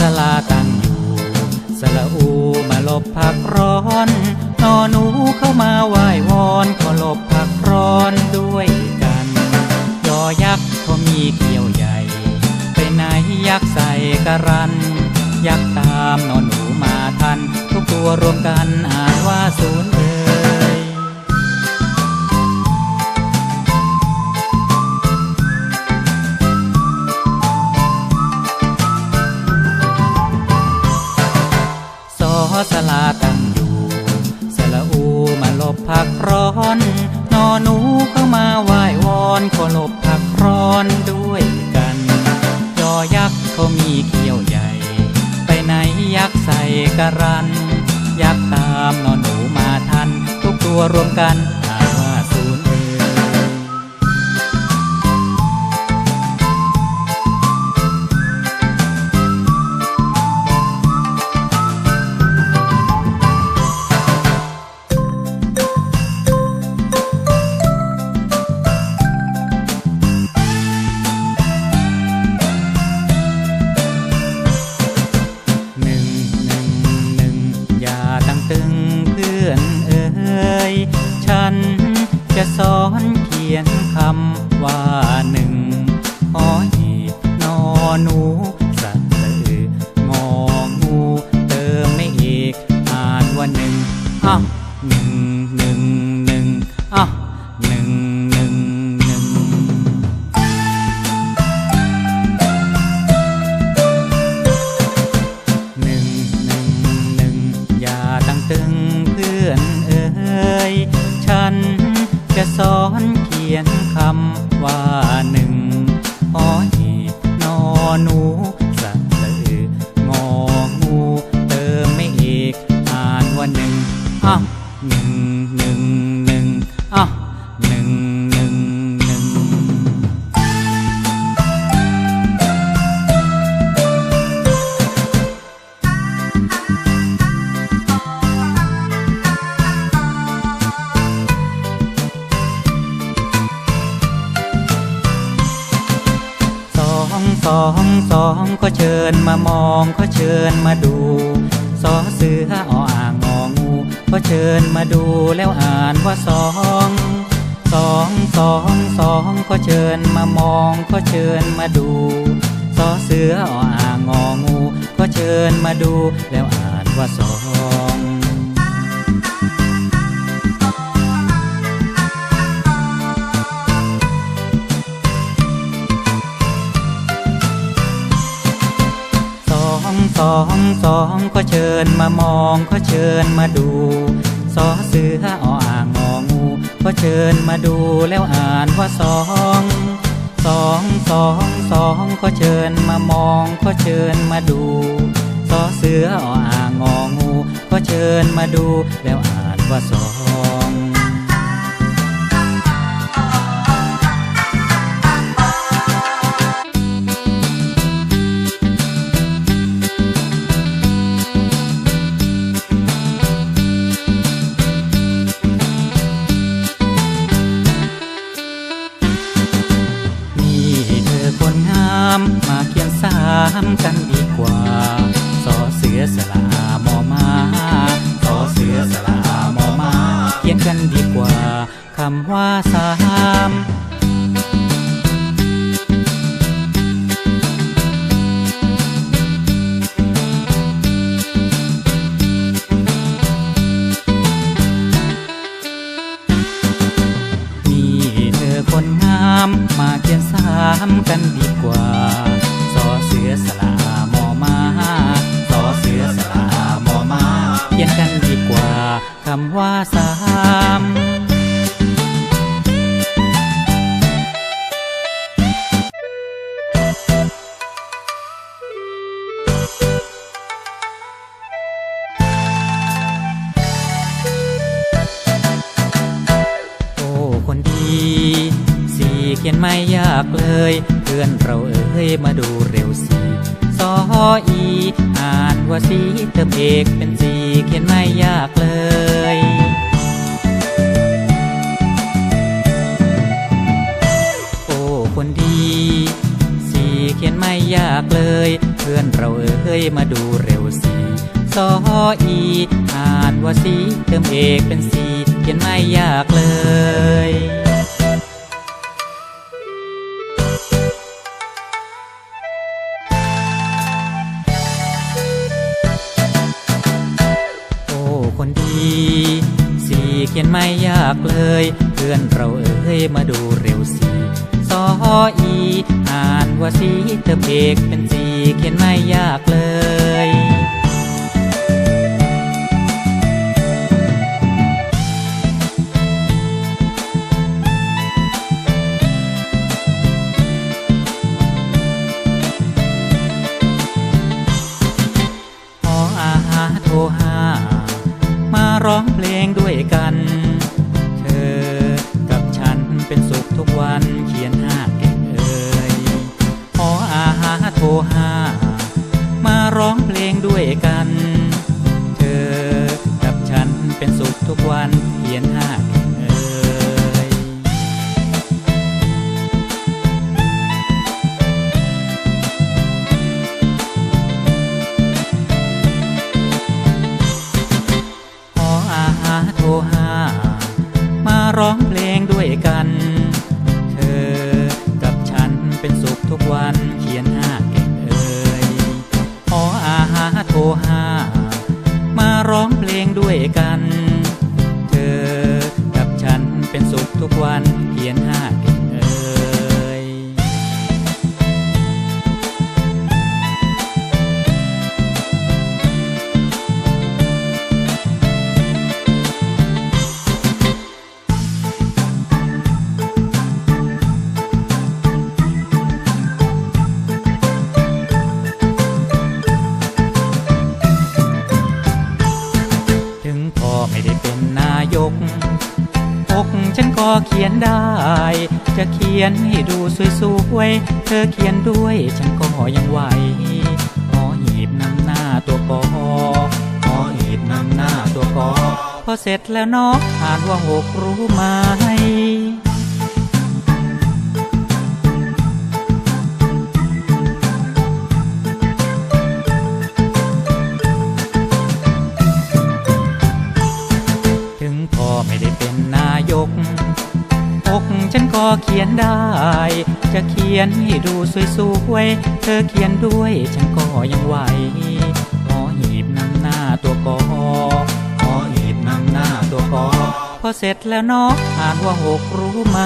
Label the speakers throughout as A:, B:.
A: สลาตั้งอยู่สละอูมาลบพักร้อนนอหนูเข้ามาไหว้วอนขอลบพักร้อนด้วยกันยอยักษ์เขามีเกี่ยวใหญ่ ไปไหนยักษ์ใส่กระรัน ยักษ์ตามนอนหนูมาทัน ทุกตัวรวมกันอ่านว่าศูนย์ บผักร้อนนอหนูเข้ามาไหว้วอนขอลบผักร้อนด้วยกัน ยอยักษ์เขามีเขี้ยวใหญ่ ไปไหนยักษ์ใส่กระรัน ยักษ์ตามนอหนูมาทัน ทุกตัวรวมกันำว่าหนึ่งหอหีนอหนูสะตืององูเติมไม่อีกอ่านว่าหนึ่งอ้าวหนึ่งหนึ่งหนึ่งอ้าวหนึ่งหนึ่งหนึ่งหนึ่งหนึ่งหนึ่งอย่าตั้งตึงเพื่อนเอ่ยฉันจะสอนเขียนคำว่าหนึ่งหอหีนอหนูสะตืององูเติมไม่อีกอ่านว่าหนึ่งอ้าว องก็เชิญมามองก็เชิญมาดูสอเสือออ่างงองูก็เชิญมาดูแล้วอ่านว่าสองสองสองสองก็เชิญมามองก็เชิญมาดูสอเสือออ่างงองูก็เชิญมาดูแล้วอ่านว่าสอง สองสองก็เชิญมามองก็เชิญมาดูสอเสืออ่างงองูก็เชิญมาดูแล้วอ่านว่าสองสองสองสองก็เชิญมามองก็เชิญมาดูสอเสือออ่างงองูก็เชิญมาดูแล้วอ่านว่าสอง กันดีกว่าคำว่าสามนี่เธอคนงามมาเขียนสามกันดีกว่าสอเสือสลามอมาสอเสือสลามอมาเขียนกันดีกว่าคำว่าสาม ขียนไม่ยากเลย เพื่อนเราเอ้ยมาดูเร็วสิซออีอ่านว่าสีเติมเอกเป็นสีเขียนไม่ยากเลยโอ้คนดีสีเขียนไม่ยากเลย เพื่อนเราเอ้ยมาดูเร็วสิซออีอ่านว่าสีเติมเอกเป็นสีเขียนไม่ยากเลยากเลย เพื่อนเราเอ้ยมาดูเร็วสีซออีอ่านว่าสีเติมเพกเป็นสีเขียนไม่ยากเลย เขียนห้า ฉันก็เขียนได้ จะเขียนให้ดูสวยๆ เธอเขียนด้วยฉันก็ยังไหวหอหีบนำหน้าตัวกอหอหีบนำหน้าตัวกอพอเสร็จแล้วนอกอ่านว่าหกรู้ไหม เขียนได้ จะเขียนให้ดูสวยๆ เธอเขียนด้วยฉันก็ยังไหวหอหีบนำหน้าตัวกอหอหีบนำหน้าตัวกอพอเสร็จแล้วเนาะอ่านว่าหกรู้ไหม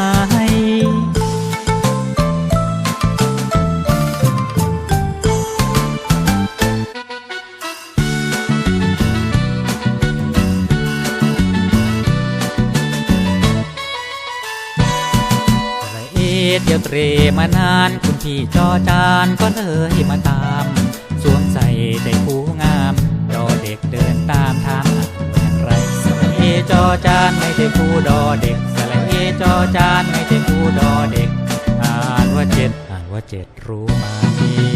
A: เดียวเตรมานานคุณพี่จอจานก็เลยมาตามสวมใส่ใจผู้งามดอเด็กเดินตามทางอย่างไรสละเอจอจานไม่ใช่คู่ดอเด็กสระเอจอจานไม่ใช่คู่ดอเด็ก อ่านว่าเจ็ดอ่านว่าเจ็ดรู้มามี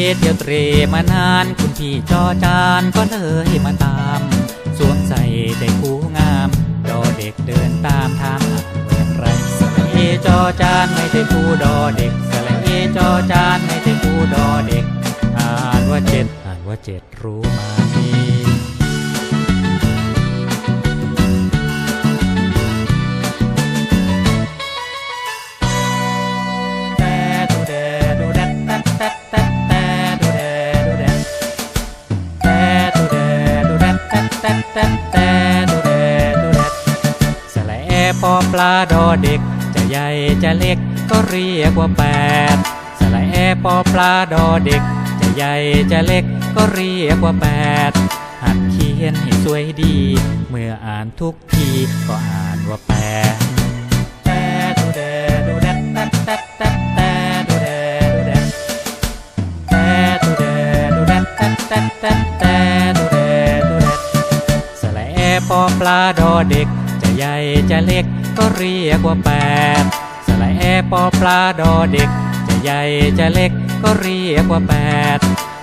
A: เที่ยวเตรมานานคุณพี่จอจานก็เลยมาตามสวมใส่ได้คู่งามดอเด็กเดินตามทางอ่านว่าอย่างไรสละเอจอจานไม่ใช่คู่ดอเด็กสระเอจอจานไม่ใช่คู่ดอเด็กอ่านว่าเจ็ดอ่านว่าเจ็ดรู้ไหมา แต่แต่ดูแดดูแดดสระแอปอปลาดอเด็ก จะใหญ่จะเล็กก็เรียกว่าแปดสระแอปอปลาดอเด็ก จะใหญ่จะเล็กก็เรียกว่าแปดหัดเขียนให้สวยดี เมื่ออ่านทุกทีก็อ่านว่าแปดแต่ดูแดดูแดแต่แต่แต่แต่ดูแดดูแดแต่ดูแดดูแดแต่แต่แต่แต่ดูแดดูแดสระแอ ปอปลาดอเด็ก จะใหญ่จะเล็กก็เรียกว่าแปดสระแอปอปลาดอเด็ก จะใหญ่จะเล็กก็เรียกว่าแปด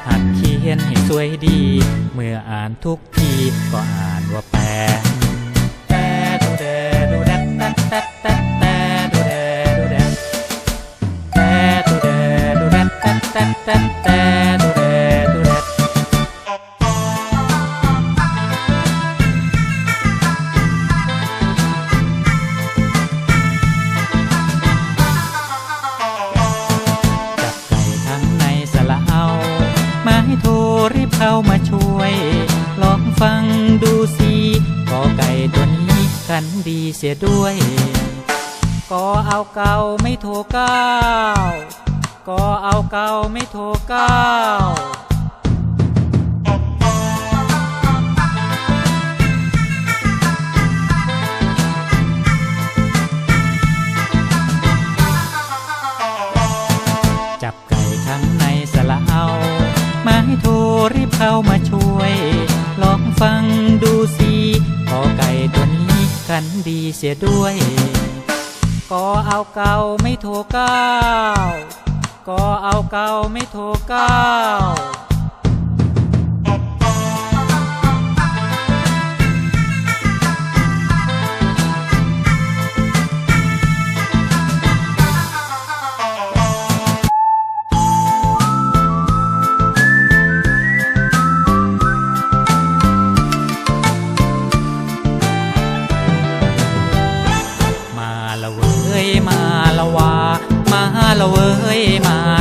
A: หัดเขียนให้สวยดี เมื่ออ่านทุกทีก็อ่านว่าแปดแต่ดูแดดูแดแต่แต่แต่แต่ดูแดดูแดแต่ดูแดดูแดแต่แต่แต่แต่ดู กันดีเสียด้วยก็เอาเก่าไม่โทรก้าก็เอาเก่าไม่โทรก้า ดีเสียด้วย ก็เอาเก่าไม่โทรก้าก็เอาเก่าไม่โทรก้า ละเว้ยมา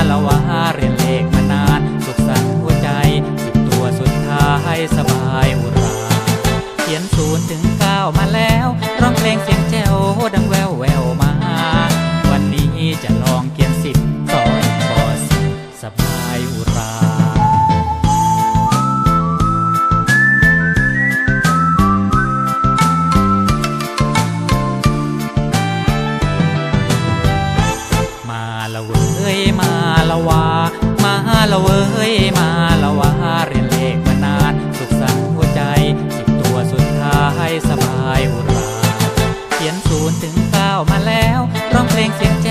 A: Thank you.